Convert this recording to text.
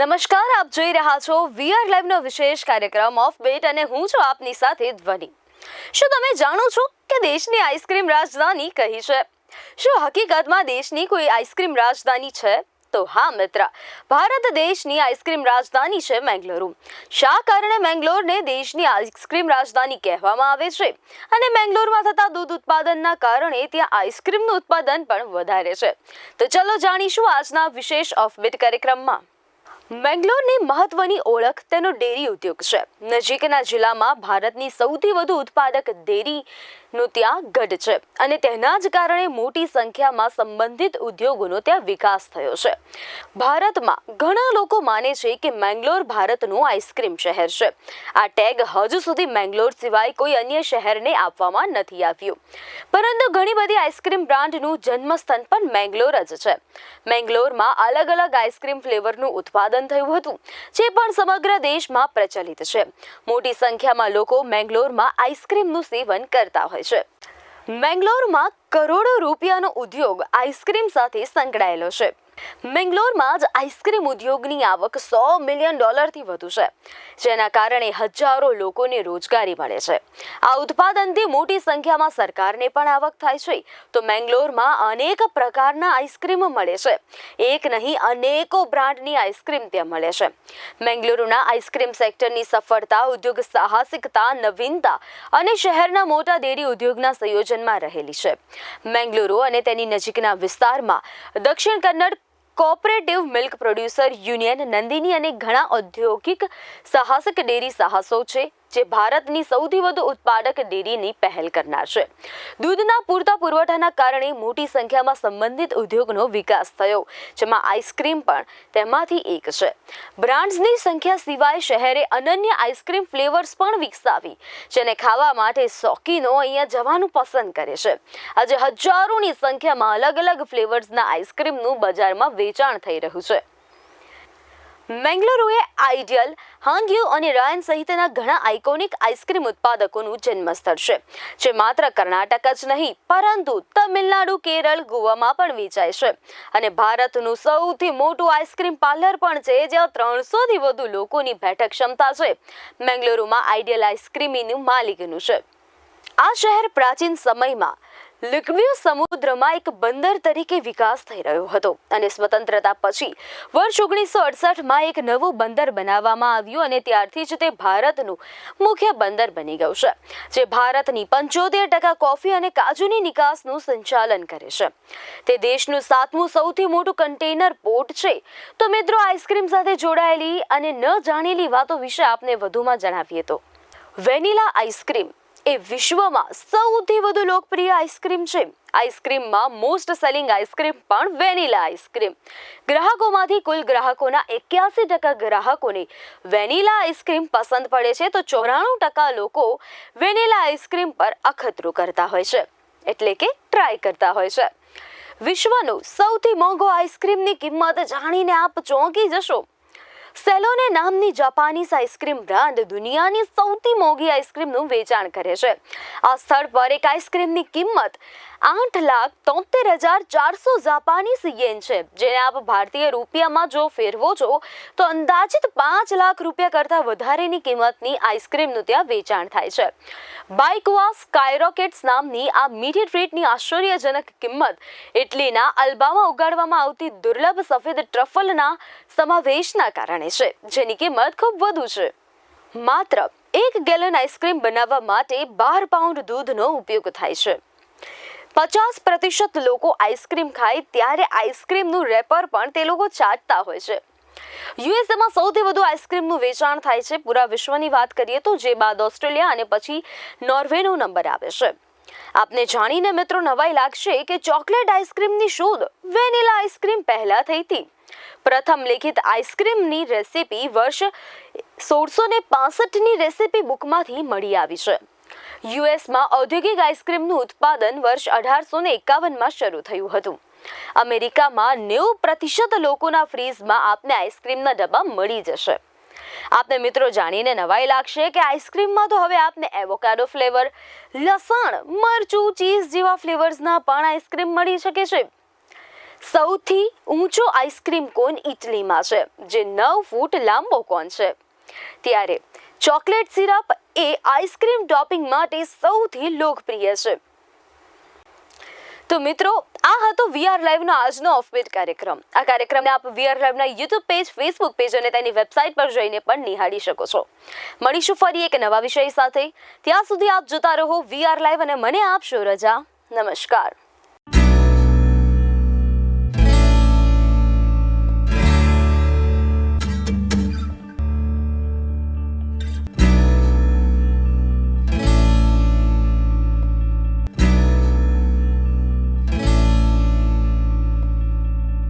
નમસ્કાર, આપ જોઈ રહ્યા છો વીઆર લાઈવનો વિશેષ કાર્યક્રમ ઓફ બેટ અને હું છું આપની સાથે ધ્વનિ. શું તમે જાણો છો કે દેશની આઈસ્ક્રીમ રાજધાની કહી છે? શું હકીકતમાં દેશની કોઈ આઈસ્ક્રીમ રાજધાની છે? તો હા, મિત્ર, ભારત દેશની આઈસ્ક્રીમ રાજધાની છે મેંગલુરુ. શા કારણે મેંગલોરને દેશની આઈસ્ક્રીમ રાજધાની કહેવામાં આવે છે? અને મેંગલોરમાં થતા દૂધ ઉત્પાદનના કારણે ત્યાં આઈસ્ક્રીમનું ઉત્પાદન પણ વધારે છે. તો ચલો જાણીશું આજના વિશેષ ઓફબીટ કાર્યક્રમમાં. મેંગલોરની મહત્વની ઓળખ તેનો ડેરી ઉદ્યોગ છે. નજીકના જિલ્લામાં ભારતની સૌથી વધુ ઉત્પાદક ડેરીનો ત્યાં ગઢ છે અને તેના જ કારણે મોટી સંખ્યામાં સંબંધિત ઉદ્યોગોનો ત્યાં વિકાસ થયો છે. ભારતમાં ઘણા લોકો માને છે કે મેંગ્લોર ભારતનું આઈસ્ક્રીમ શહેર છે. આ ટેગ હજુ સુધી મેંગ્લોર સિવાય કોઈ અન્ય શહેરને આપવામાં નથી આવ્યું. પરંતુ ઘણી બધી આઈસ્ક્રીમ બ્રાન્ડનું જન્મસ્થાન પણ મેંગલોર જ છે. મેંગ્લોરમાં અલગ અલગ આઈસ્ક્રીમ ફ્લેવરનું ઉત્પાદન થયું હતું, જે પણ સમગ્ર દેશમાં પ્રચલિત છે. મોટી સંખ્યામાં લોકો મેંગ્લોરમાં આઈસ્ક્રીમનું સેવન કરતા હોય છે. મેંગ્લોરમાં કરોડો રૂપિયાનો ઉદ્યોગ આઈસ્ક્રીમ સાથે સંકળાયેલો છે. મેંગલોરમાં જ આઈસ્ક્રીમ ઉદ્યોગની આવક સો મિલિયન ડોલરથી વધુ છે, જેના કારણે હજારો લોકોને રોજગારી મળે છે. આ ઉત્પાદનથી મોટી સંખ્યામાં સરકારને પણ આવક થાય છે. તો મેંગલોરમાં અનેક પ્રકારના આઈસ્ક્રીમ મળે છે. એક નહીં, અનેકો બ્રાન્ડની આઈસ્ક્રીમ ત્યાં મળે છે. મેંગ્લુરુના આઈસ્ક્રીમ સેક્ટરની સફળતા, ઉદ્યોગ સાહસિકતા, નવીનતા અને શહેરના મોટા ડેરી ઉદ્યોગના સંયોજનમાં રહેલી છે. મેંગ્લુરુ અને તેની નજીકના વિસ્તારમાં Dakshin Kannada cooperative milk producer union Nandini અને ઘણા ઔદ્યોગિક સાહસક ડેરી સાહસો છે. જે ભારતની સૌથી વધુ ઉત્પાદક ડેરીની પહેલ કરનાર છે. દૂધના પૂરતા પુરવઠાના કારણે મોટી સંખ્યામાં સંબંધિત ઉદ્યોગનો વિકાસ થયો, જેમાં આઈસ્ક્રીમ પણ તેમાંથી એક છે. બ્રાન્ડ્સની સંખ્યા સિવાય શહેરે અનન્ય આઈસ્ક્રીમ ફ્લેવર્સ પણ વિકસાવી, જેને ખાવા માટે શોખીનો અહીંયા જવાનું પસંદ કરે છે. આજે હજારોની સંખ્યામાં અલગ અલગ ફ્લેવર્સના આઈસ્ક્રીમનું બજારમાં વેચાણ થઈ રહ્યું છે. મેંગલુરુએ આઈડિયલ, હાંગ્યુ અને રાયન સહિતના ઘણા આઇકોનિક આઈસ્ક્રીમ ઉત્પાદકોનું જન્મસ્થળ છે, જે માત્ર કર્ણાટક જ નહીં, પરંતુ તમિલનાડુ, કેરળ, ગોવામાં પણ વેચાય છે. અને ભારતનું સૌથી મોટું આઈસ્ક્રીમ પાર્લર પણ છે, જ્યાં ત્રણસોથી વધુ લોકોની બેઠક ક્ષમતા છે. મેંગલુરુમાં આઈડિયલ આઈસ્ક્રીમીનું માલિકનું છે. આ શહેર પ્રાચીન સમયમાં લિક્વ્યુ સમુદ્રમાં એક બંદર તરીકે વિકાસ થઈ રહ્યો હતો અને સ્વતંત્રતા પછી વર્ષ ઓગણીસો અડસઠમાં એક નવું બંદર બનાવવામાં આવ્યું અને ત્યારથી જ તે ભારતનું મુખ્ય બંદર બની ગયું છે, જે ભારતની પંચોતેર ટકા કોફી અને કાજુની નિકાસનું સંચાલન કરે છે. તે દેશનું સાતમું સૌથી મોટું કન્ટેનર પોર્ટ છે. તો મિત્રો, આઈસ્ક્રીમ સાથે જોડાયેલી અને ન જાણેલી વાતો વિશે આપને વધુમાં જણાવીએ તો. વેનિલા આઈસ્ક્રીમ એ વિશ્વમાં સૌથી વધુ લોકપ્રિય આઈસ્ક્રીમ છે. આઈસ્ક્રીમમાં મોસ્ટ સેલિંગ આઈસ્ક્રીમ પણ વેનીલા આઈસ્ક્રીમ. ગ્રાહકોમાંથી કુલ ગ્રાહકોના એક્યાસી ટકા ગ્રાહકોને વેનિલા આઈસ્ક્રીમ પસંદ પડે છે, તો ચોરાણું ટકા લોકો વેનિલા આઈસ્ક્રીમ પર અખતરું કરતા હોય છે, એટલે કે ટ્રાય કરતા હોય છે. વિશ્વનું સૌથી મોંઘો આઈસ્ક્રીમની કિંમત જાણીને આપ ચોંકી જશો. સેલોને નામની જાપાનીઝ આઈસ્ક્રીમ બ્રાન્ડ દુનિયાની સૌથી મોંઘી આઈસ્ક્રીમનું વેચાણ કરે છે. આ સ્થળ પર એક આઈસ્ક્રીમની કિંમત આઠ લાખ તોતેર હજાર ચારસો જાપાનીઝ યેન છે. જેને આપ ભારતીય રૂપિયામાં જો ફેરવો છો, તો અંદાજિત પાંચ લાખ રૂપિયા કરતાં વધારેની કિંમતની આઈસ્ક્રીમનું ત્યાં વેચાણ થાય છે. બાઇકવા સ્કાયરોકેટ્સ નામની આ મીઠી ટ્રીટની આશ્ચર્યજનક કિંમત ઇટલીના અલ્બામાં ઉગાડવામાં આવતી દુર્લભ સફેદ ટ્રફલના સમાવેશના કારણે છે, જેની કિંમત ખૂબ વધુ છે. માત્ર એક ગેલન આઈસ્ક્રીમ બનાવવા માટે બાર પાઉન્ડ દૂધનો ઉપયોગ થાય છે. પચાસ પ્રતિશત લોકો આઈસ્ક્રીમ ખાય ત્યારે આઈસ્ક્રીમનું રેપર પણ તે લોકો ચાટતા હોય છે. યુએસએમાં સૌથી વધુ આઈસ્ક્રીમનું વેચાણ થાય છે, પૂરા વિશ્વની વાત કરીએ તો, જે બાદ ઓસ્ટ્રેલિયા અને પછી નોર્વેનો નંબર આવે છે. આપને જાણીને મિત્રો નવાઈ લાગશે કે ચોકલેટ આઈસ્ક્રીમની શોધ વેનીલા આઈસ્ક્રીમ પહેલા થઈ હતી. પ્રથમ લેખિત આઈસ્ક્રીમની રેસીપી વર્ષ સોળસો ને પાસઠની રેસીપી બુકમાંથી મળી આવી છે. યુએસમાં ઔદ્યોગિક આઈસ્ક્રીમનું ઉત્પાદન વર્ષ અઢારસો ને એકાવનમાં શરૂ થયું હતું. અમેરિકામાં નેવું પ્રતિશત લોકોના ફ્રીઝમાં આપને આઈસ્ક્રીમના ડબ્બા મળી જશે. આપને મિત્રો જાણીને નવાઈ લાગશે કે આઈસ્ક્રીમમાં તો હવે આપને એવોકાડો ફ્લેવર, લસણ, મરચું, ચીઝ જેવા ફ્લેવર્સના પણ આઈસ્ક્રીમ મળી શકે છે. સૌથી ઊંચો આઈસ્ક્રીમ કોન ઇટલીમાં છે, જે નવ ફૂટ લાંબો કોન છે. ત્યારે ચોકલેટ સિરપ એ આઈસ્ક્રીમ ટોપિંગ માટે સૌથી લોકપ્રિય છે. તો મિત્રો, આ હતો વીઆર લાઈવનો આજનો ઓફબીટ કાર્યક્રમ. આ કાર્યક્રમને આપ વીઆર લાઈવના યુટ્યુબ પેજ ફેસબુક પેજ અને તેની વેબસાઇટ પર જઈને પણ નિહાળી શકો છો. મળીશું ફરી એક નવા વિષય સાથે. ત્યાં સુધી આપ જોતા રહો વીઆર લાઈવ અને મને આપશો રજા. નમસ્કાર.